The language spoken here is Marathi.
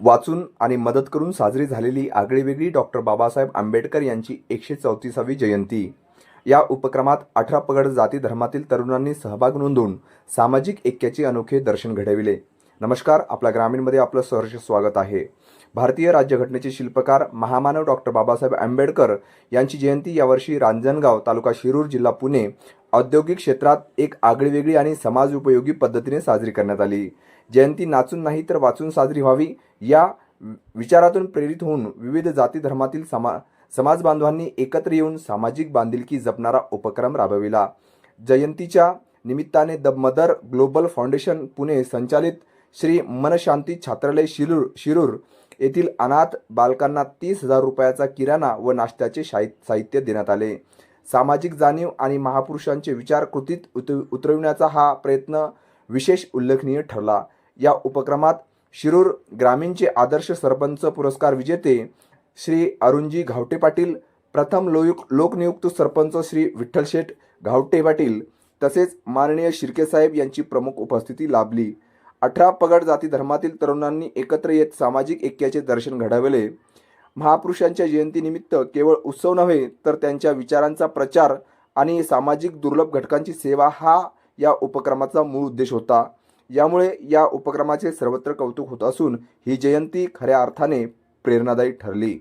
वाचून आणि मदत करून साजरी झालेली आगळीवेगळी डॉक्टर बाबासाहेब आंबेडकर यांची एकशे चौतीसावी जयंती. या उपक्रमात अठरा पगड जाती धर्मातील तरुणांनी सहभाग नोंदवून सामाजिक ऐक्याचे अनोखे दर्शन घडविले. नमस्कार आपल्या ग्रामीणमध्ये आपलं सहर्ष स्वागत आहे. भारतीय राज्यघटनेचे शिल्पकार महामानव डॉक्टर बाबासाहेब आंबेडकर यांची जयंती यावर्षी रांजणगाव तालुका शिरूर जिल्हा पुणे औद्योगिक क्षेत्रात एक आगळीवेगळी आणि समाज उपयोगी पद्धतीने साजरी करण्यात आली. जयंती नाचून नाही तर वाचून साजरी व्हावी या विचारातून प्रेरित होऊन विविध जाती धर्मातील समा समाज बांधवांनी एकत्र येऊन सामाजिक बांधिलकी जपणारा उपक्रम राबविला. जयंतीच्या निमित्ताने the mother global foundation Pune संचालित श्री मनशांती छात्रालय शिरूर शिरूर येथील अनाथ बालकांना तीस हजार रुपयाचा किराणा व नाश्त्याचे साहित्य देण्यात आले. सामाजिक जाणीव आणि महापुरुषांचे विचार कृतीत उत उतरविण्याचा हा प्रयत्न विशेष उल्लेखनीय ठरला. या उपक्रमात शिरूर ग्रामीणचे आदर्श सरपंच पुरस्कार विजेते श्री अरुणजी घावटे पाटील प्रथम लोयुक लोकनियुक्त सरपंच श्री विठ्ठलशेठ घावटे पाटील तसेच माननीय शिर्केसाहेब यांची प्रमुख उपस्थिती लाभली. अठरा पगड जाती धर्मातील तरुणांनी एकत्र येत सामाजिक ऐक्याचे दर्शन घडवले. महापुरुषांच्या जयंतीनिमित्त केवळ उत्सव नव्हे तर त्यांच्या विचारांचा प्रचार आणि सामाजिक दुर्लभ घटकांची सेवा हा या उपक्रमाचा मूळ उद्देश होता. यामुळे या उपक्रमाचे सर्वत्र कौतुक होत असून ही जयंती खऱ्या अर्थाने प्रेरणादायी ठरली.